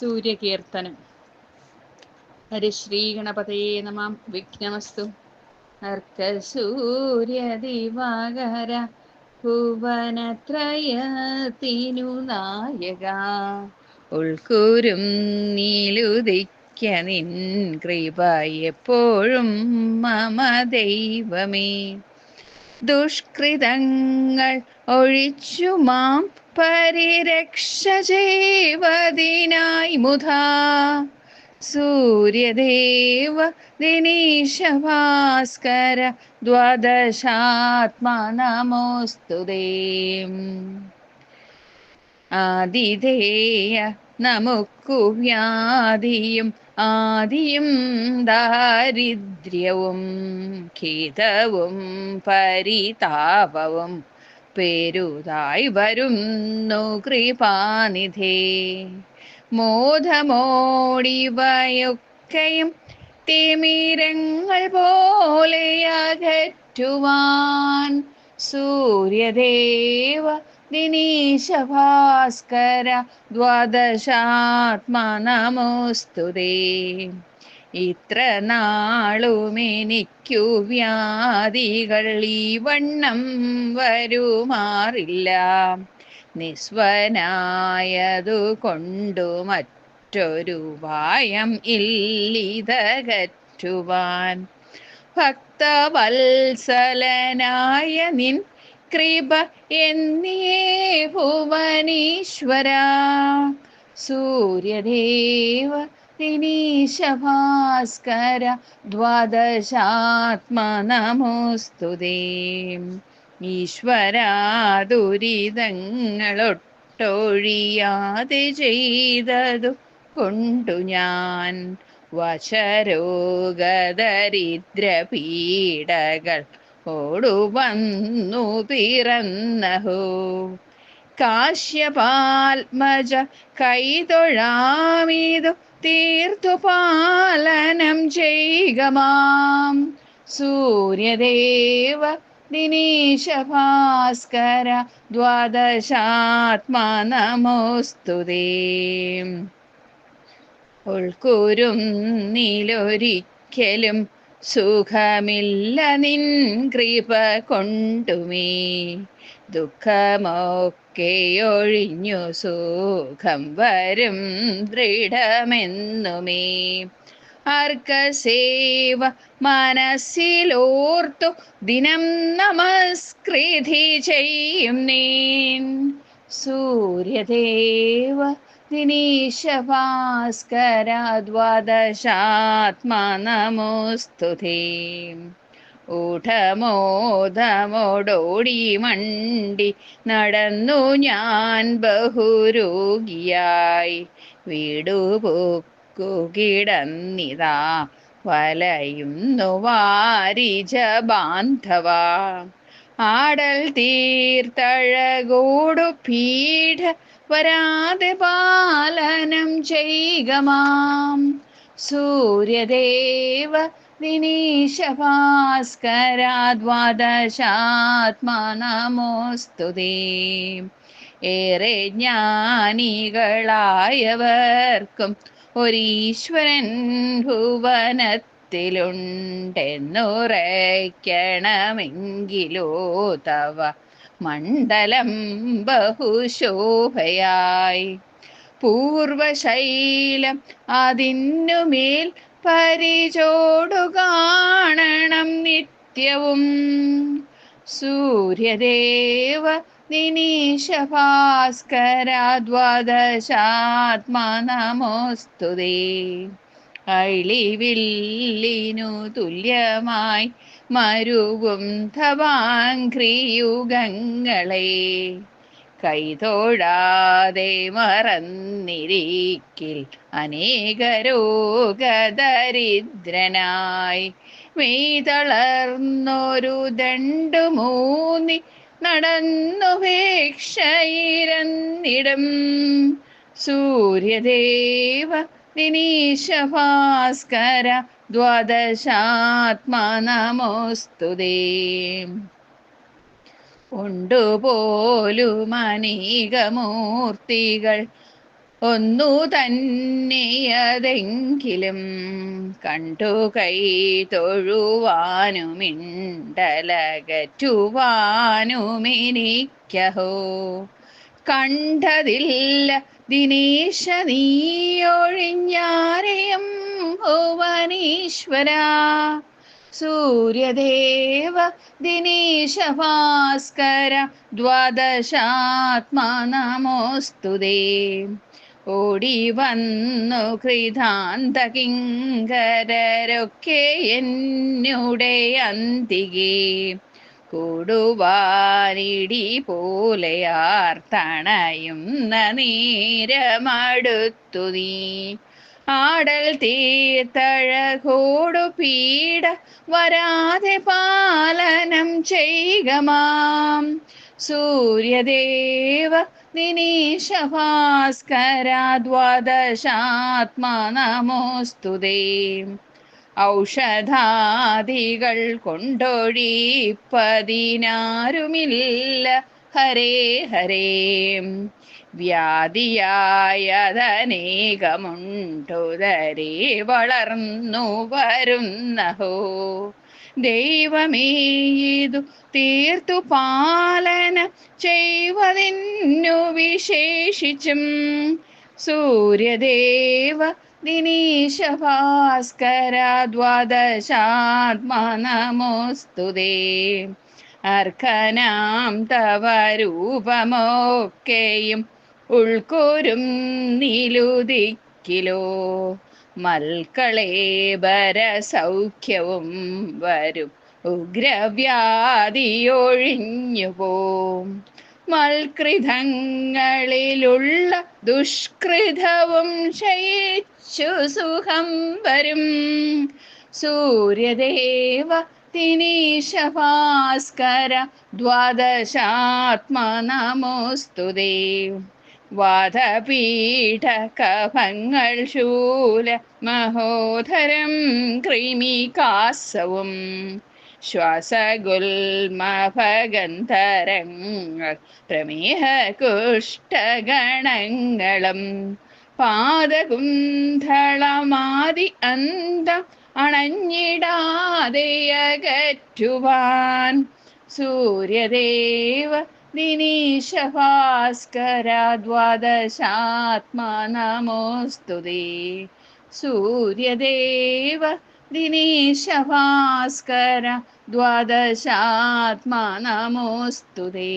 സൂര്യകീർത്തനം. ഹരിശ്രീ ഗണപതയേ നമാം. വിഘ്നമസ്തു. അർക്കസൂര്യദിവാകര ഭുവനത്രയത്തിനു നായക ഉൾക്കൂരും നീലുദിക്ക നിൻ കൃപ എപ്പോഴും മമ ദൈവമേ. ദുഷ്കൃതങ്ങൾ ഒഴിച്ചു മാം പരിരക്ഷ ചെയ്വതിനായി മുധാ സൂര്യദേവ ദിനീശ ഭാസ്കര ദ്വാദശാത്മാ നമോസ്തുതേ ആതിഥേയ നമുക്കു വ്യാധിയും ആദിയും ദാരിദ്ര്യവും ഖേദവും പരിതാപവും പെരുതായി വരുന്നു കൃപാനിധേ മോധമോടിവയൊക്കെയും തിമീരങ്ങൾ പോലെ അകറ്റുവാൻ സൂര്യദേവ ദിനീശ ഭാസ്കര നമോസ്തുതേ ഇത്ര നാളുമെനിക്കു വ്യാധികൾ ഈ വണ്ണം വരുമാറില്ല. നിസ്വനായതു കൊണ്ടു മറ്റൊരു ഉപായം ഇല്ലിതകറ്റുവാൻ. ഭക്തവത്സലനായ നിൻ കൃപ എന്നിയേ ഭുവനീശ്വര സൂര്യദേവ ദിനീശഭാസ്കര ദ്വാദശാത്മ ഈശ്വരാ ദുരിതങ്ങളൊട്ടൊഴിയാതെ ചെയ്തതു കൊണ്ടു ഞാൻ വശരോഗദരിദ്ര പീഡകൾ ഓടുവന്നു പിറന്നഹോ. കാശ്യപാത്മജ കൈതൊഴാമീതു തീർത്തു പാലനം ചെയ്യുകമാം സൂര്യദേവ ദിനീശ ഭാസ്കര ദ്വാദശാത്മാ നമോസ്തുതേ ഉൾക്കൂരും നീലൊരിക്കലും സുഖമില്ല നിൻ കൃപ കൊണ്ടുമേ. ദുഃഖമൊക്കെ ഒഴിഞ്ഞു സുഖം വരും ദൃഢമെന്നുമേ. അർക്കസേവ മനസ്സിലോർത്തു ദിനം നമസ്കൃതി ചെയ്യും നീൻ. സൂര്യദേവ ദിനീശ ഭാസ്കര ദ്വാദശാത്മാ നമോസ്തുതേ ഊഠമോധമോടോടി മണ്ടി നടന്നു ഞാൻ ബഹുരോഗിയായി. വീടുപൊക്കു കിടന്നിതാ വലയുന്നു വാരിജ ബാന്ധവ. ആടൽ തീർത്തഴകോടു പീഠ വരാതെ പാലനം ചെയ്യമാം സൂര്യദേവ ദിനീശ ഭാസ്കര നമോസ്തുതേ. ഏറെ ജ്ഞാനികളായവർക്കും ഒരീശ്വരൻ ഭുവനത്തിലുണ്ടെന്നുറയ്ക്കണമെങ്കിലോ തവ മണ്ഡലം ബഹുശോഭയായി. പൂർവശൈലം അതിന്നുമേൽ പരിചോടു കാണണം നിത്യവും. സൂര്യദേവ ദിനീശ ഭാസ്കര ദ്വാദശാത്മാ നമോസ്തുതേ അളിവില്ലിനു തുല്യമായി മരുവും ധവാഘ്രിയുഗങ്ങളെ കൈതൊഴാതെ മറന്നിരിക്കിൽ അനേകരോഗദരിദ്രനായി മെയ്തളർന്നൊരു ദണ്ടു മൂന്നി നടന്നു ഭേക്ഷയിരന്നിടം സൂര്യദേവ ദിനീശ ഭാസ്കര ദ്വാദശാത്മാ നമോസ്തുതേ ഉണ്ടുപോലും അനേകമൂർത്തികൾ ഒന്നു തന്നെയതെങ്കിലും കണ്ടു കൈ തൊഴുവാനുമിണ്ടലകറ്റുവാനുമെനിക്കഹോ. കണ്ടതില്ല ദിനേശ നീയൊഴിഞ്ഞാരെയും ഭുവനീശ്വര സൂര്യദേവ ദിനേശ ഭാസ്കര ദ്വാദശാത്മ നമോസ്തുതേ. ഓടി വന്നു കൃതാന്ത കിങ്കരരൊക്കെ എന്നുടെ അന്തികേ. കൂടുവാനിടി പോലെയാർത്തണയുന്ന നേരമടുത്തു നീ. ആടൽ തീർത്തഴകോടു പീഡ വരാതെ പാലനം ചെയ്യമാം സൂര്യദേവ ദിനേശ ഭാസ്കര നമോസ്തു ഔഷധാദികൾ കൊണ്ടൊഴിപ്പതിനാരുമില്ല. ഹരേ ഹരേ. വ്യാധിയായതനേകമുണ്ടുതരേ വളർന്നു വരുന്നഹോ. ദൈവമേ ഇതു തീർത്തു പാലന ചെയ്വതിന്നു വിശേഷിച്ചും. സൂര്യദേവ ദിനീശ ഭാസ്കര ദ്വാദശാത്മ നമോസ്തുതേ അർക്കനാം തവ രൂപമൊക്കെയും ഉൾക്കൂരും നിലുദിക്കിലോ. മൽക്കളേബര സൗഖ്യവും വരും. ഉഗ്രവ്യാധിയൊഴിഞ്ഞു പോം മൽകൃതങ്ങളിലുള്ള ദുഷ്കൃതവും ക്ഷയിച്ചു സുഖം വരും. സൂര്യദേവ ദിനേശ ഭാസ്കര ദ്വാദശാത്മാ നമോസ്തുതേ വാദപീഠ കഫങ്ങൾ ശൂല മഹോധരം കൃമികാസവും. ശ്വാസഗുൽമഭഗന്ധരങ്ങൾ പ്രമേഹ കുഷ്ടഗണങ്ങളും പാദകുന്ധളമാതി അന്തം അണഞ്ഞിടാതെയകറ്റുവാൻ സൂര്യദേവ ദിനേശ ഭാസ്കര ദ്വാദശാത്മാ നമോസ്തുതി സൂര്യദേവ ദിനേശ ഭാസ്കര ദ്വാദശാത്മാ നമോസ്തുതേ